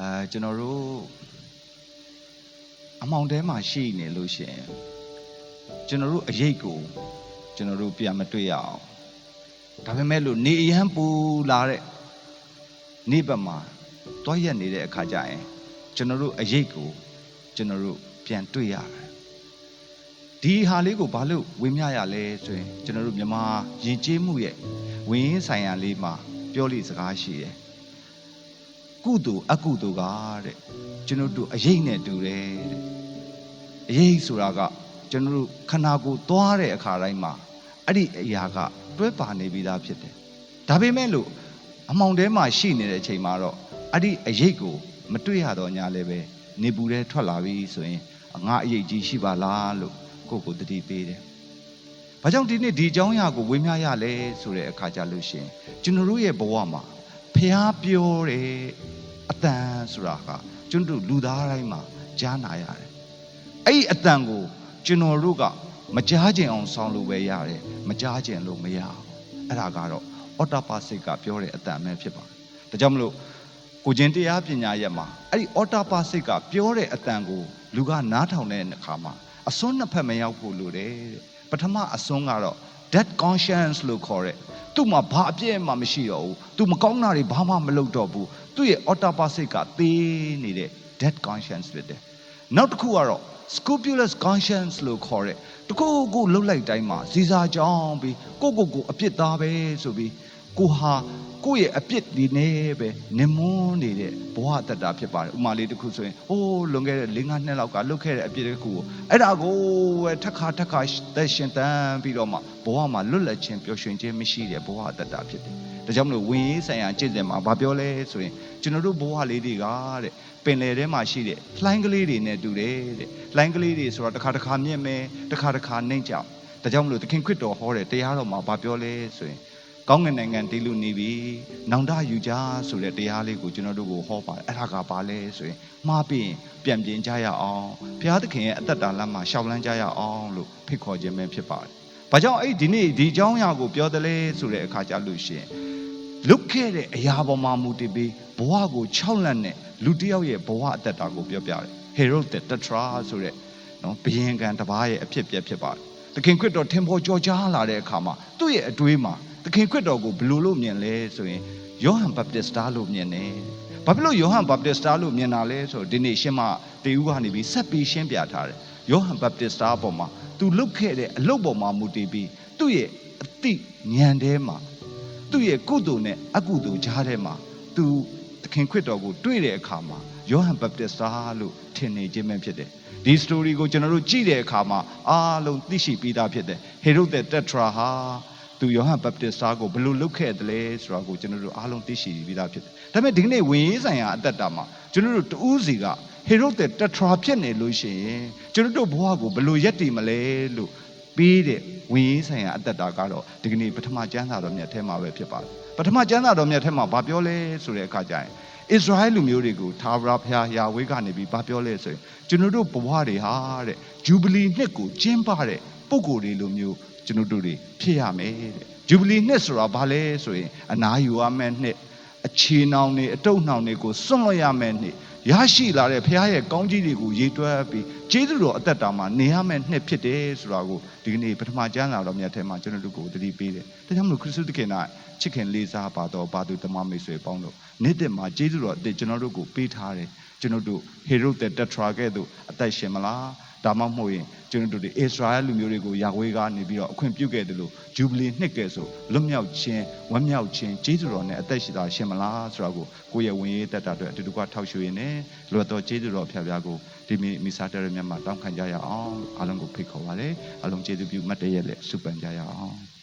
အဲကျွန်တော်တို့အမောင်တဲမှာရှိနေလို့ရှရင်ကျွန်တော်တို့အရေးကိုကျွန်တော်တို့ပြန်မတွေ့ရအောင်ဒါပေမဲ့လို့နေအရန်ပူလာတဲ့နေ့ဘက်မှာတွားရက်နေတဲ့အခါကျရင်ကျွန်တော်တို့အရေးကိုကျွန်တော်တို့ပြန်တွေ့ရတယ်ဒီဟာလေးကိုဘာလို့ဝေမျှရလဲဆိုရင်ကျွန်တော်တို့မြန်မာယဉ်ကျေးမှုရဲ့ဝင်းရင်းဆိုင်ရာလေးမှာပြောလိစကားရှိတယ် ကုသိုလ်အကုသိုလ်ကတဲ့ကျွန်တော်တို့အရေးနဲ့တူတယ်တဲ့အရေးဆိုတာကကျွန်တော်တို့ခန္ဓာကိုယ်သွားတဲ့အခါတိုင်းမှာအဲ့ဒီအရာကတွဲပါနေပြီးသားဖြစ်တယ်ဒါပေမဲ့လို့အမောင်ထဲမှာရှိနေတဲ့အချိန်မှာတော့အဲ့ဒီအရေးကိုမတွေ့ရတော့ညာလည်းပဲနေပူတဲ့ထွက်လာပြီဆိုရင်ငါအရေးကြီးရှိပါလားလို့ကိုယ့်ကိုယ်တတိပေးတယ်။ဘာကြောင့်ဒီနေ့ဒီအကြောင်းအရာကိုဝေမျှရလဲဆိုတဲ့အခါကြလို့ရှရင်ကျွန်တော်တို့ရဲ့ဘဝမှာဖះပြောတဲ့ အတန်ဆိုတာကကျွန်တော်တို့လူသားတိုင်းမှာကြားနာရတယ်။အဲ့ဒီအတန်ကိုကျွန်တော်တို့ကမကြားကျင်အောင်ဆောင်းလို့ပဲရတယ်။မကြားကျင်လို့မရဘူး။အဲ့ဒါကတော့အော်တာပါစိတ်ကပြောတဲ့အတန်ပဲဖြစ်ပါတယ်။ဒါကြောင့်မလို့ကိုကျင်တရားပညာရက်မှာအဲ့ဒီအော်တာပါစိတ်ကပြောတဲ့အတန်ကိုလူကနားထောင်တဲ့အခါမှာအစွန်းနှစ်ဖက်မရောက်ဖို့လိုတယ်တဲ့ပထမအစွန်းကတော့ dead conscience လို့ခေါ်တဲ့သူ့မှာဘာအပြည့်မှမရှိတော့ဘူးသူမကောင်းတာတွေဘာမှမလုပ်တော့ဘူး သူ့ရဲ့အော်တာပါစိတ်ကသေးနေတဲ့ dead conscience ဖြစ်တယ်နောက်တစ်ခုကတော့ scrupulous conscience လို့ခေါ်တဲ့တခုခုလှုပ်လိုက်တိုင်းမှာစီစာကြောင်းပြီးကိုကိုကိုအပြစ်သားပဲဆိုပြီး ကိုဟာကိုယ့်ရဲ့အပြစ်ဒီနဲ့ပဲနမွန်းနေတဲ့ဘဝတတတာဖြစ်ပါတယ်ဥမာလေးတစ်ခုဆိုရင်ဟိုးလွန်ခဲ့တဲ့၄၅နှစ်လောက်ကလုပ်ခဲ့တဲ့အပြစ်တစ်ခုကိုအဲ့ဒါကိုပဲထက်ခါထက်ခါသက်ရှင်တန်းပြီးတော့မှဘဝမှာလွတ်လပ်ခြင်းပျော်ရွှင်ခြင်းမရှိတဲ့ဘဝတတတာဖြစ်တယ်ဒါကြောင့်မလို့ဝင်ရေးဆိုင်ရာကျင့်စဉ်မှာဘာပြောလဲဆိုရင်ကျွန်တော်တို့ဘဝလေးတွေကတဲ့ပင်လယ်ထဲမှာရှိတဲ့လှိုင်းကလေးတွေနဲ့တူတယ်တဲ့လှိုင်းကလေးတွေဆိုတာတစ်ခါတစ်ခါမြင့်မယ်တစ်ခါတစ်ခါနှိမ့်ကြဒါကြောင့်မလို့သခင်ခရစ်တော်ဟောတဲ့တရားတော်မှာဘာပြောလဲဆိုရင် ကောင်းကင်နိုင်ငံတည်လူနေပြီနောင်တယူကြဆိုတဲ့တရားလေးကိုကျွန်တော်တို့ကိုဟောပါတယ်အဲ့ဒါကဘာလဲဆိုရင်မှားပြီးရင်ပြန်ပြင်ကြရအောင်ဘုရားသခင်ရဲ့အသက်တာလမ်းမှာရှောက်လန်းကြရအောင်လို့ဖိတ်ခေါ်ခြင်းပဲဖြစ်ပါတယ်။ဘာကြောင့်အဲ့ဒီနေ့ဒီအကြောင်းအရာကိုပြောတယ်လဲဆိုတဲ့အခါကျလို့ရှိရင်လွတ်ခဲ့တဲ့အရာပေါ်မှာမူတည်ပြီးဘဝကို၆လနဲ့လူတစ်ယောက်ရဲ့ဘဝအသက်တာကိုပြောပြတယ်။ Herod the Tetra ဆိုတဲ့နော်ဘယင်ကံတစ်ပါးရဲ့အဖြစ်ပြက်ဖြစ်ပါတယ်။သခင်ခရစ်တော်ထင်ပေါ်ကြော်ကြားလာတဲ့အခါမှာသူ့ရဲ့အတွေးမှာ သခင်ခရစ်တော်ကိုဘယ်လိုလို့မြင်လဲဆိုရင်ယောဟန်ဘပ်တစ်စတာလို့မြင်တယ်။ဘာဖြစ်လို့ယောဟန်ဘပ်တစ်စတာလို့မြင်တာလဲဆိုတော့ဒီနေ့ရှင်းမတေဦးကနေပြီးဆက်ပြီးရှင်းပြထားတယ်။ယောဟန်ဘပ်တစ်စတာအပေါ်မှာသူလုတ်ခဲ့တဲ့အလုပ်ပေါ်မှာမူတည်ပြီးသူ့ရဲ့အတိဉာဏ်ထဲမှာသူ့ရဲ့ကုသိုလ်နဲ့အကုသိုလ်ကြားထဲမှာသူသခင်ခရစ်တော်ကိုတွေ့တဲ့အခါမှာယောဟန်ဘပ်တစ်စတာလို့ထင်နေခြင်းပဲဖြစ်တယ်။ဒီ story ကိုကျွန်တော်တို့ကြည့်တဲ့အခါမှာအားလုံးသိရှိပြီးသားဖြစ်တယ်။ဟေရုဒ်တဲ့တက်ထရာဟာ သူယောဟန်ဘပ်တစ်စတာကိုဘယ်လိုလုပ်ခဲ့တယ်လဲဆိုတာကိုကျွန်တော်တို့အားလုံးသိရှိပြီးသားဖြစ်တယ်။ဒါပေမဲ့ဒီကနေ့ဝင်ရေးဆိုင်ရာအသက်တာမှာကျွန်တော်တို့တူးစီကဟေရုဒ်တဲ့တက်ထရာဖြစ်နေလို့ရှိရင်ကျွန်တော်တို့ဘဝကိုဘယ်လိုရက်တည်မလဲလို့ပြီးတဲ့ဝင်ရေးဆိုင်ရာအသက်တာကတော့ဒီကနေ့ပထမကျမ်းစာတော်မြတ်ထဲမှာပဲဖြစ်ပါတယ်။ပထမကျမ်းစာတော်မြတ်ထဲမှာဘာပြောလဲဆိုတဲ့အခါကျရင်ဣသရေလလူမျိုးတွေကိုသာဝရဘုရားယာဝေးကနေပြီးဘာပြောလဲဆိုရင်ကျွန်တော်တို့ဘဝတွေဟာတဲ့ဂျူဘလီနှစ်ကိုကျင်းပတဲ့ပုံကိုယ်တွေလိုမျိုး ကျွန်တော်တို့တွေဖြစ်ရမယ်တဲ့ဂျူဘလီနှစ်ဆိုတာဘာလဲဆိုရင်အနာယူရမယ့်နှစ်အခြေနှောင်တွေအတုပ်နှောင်တွေကိုစွန့်လွတ်ရမယ့်နှစ်ရရှိလာတဲ့ဘုရားရဲ့ကောင်းကြီးတွေကိုရေတွက်ပြီးကျေးဇူးတော်အသက်တာမှာနေရမယ့်နှစ်ဖြစ်တယ်ဆိုတာကိုဒီကနေ့ပထမကျမ်းစာတော်မြတ်ထဲမှာကျွန်တော်တို့ကိုသတိပေးတယ်။ဒါကြောင့်မလို့ခရစ်တုသခင်ကချစ်ခင်လေးစားပါတော်ဘာသူတမမိတ်ဆွေပေါင်းတို့နေ့တက်မှာကျေးဇူးတော်အသက်ကျွန်တော်တို့ကိုပေးထားတယ်။ကျွန်တော်တို့ဟေရုတဲ့တက်ထရာကဲ့သို့အသက်ရှင်မလား။ဒါမှမဟုတ်ရင် ကျွန်တော်တို့ဒီဣသရေလလူမျိုးတွေကိုယာဝေးကနေပြီးတော့အခွင့်ပြုခဲ့တယ်လို့ဂျူဘလီနှစ်ကဲဆိုလွတ်မြောက်ခြင်းဝမ်းမြောက်ခြင်းကျေးဇူးတော်နဲ့အသက်ရှိတာရှင်မလားဆိုတာကိုကိုယ့်ရဲ့ဝင်ရေးတက်တာအတွက်အတူတူကထောက်ရှုရင်းနဲ့လွတ်တော်ကျေးဇူးတော်ဖျားဖျားကိုဒီမီမီစာတရမြတ်မှာတောင်းခံကြရအောင်အားလုံးကိုဖိတ်ခေါ်ပါလေအားလုံးကျေးဇူးပြုမတ်တရရဲ့လက်စုပန်ကြရအောင်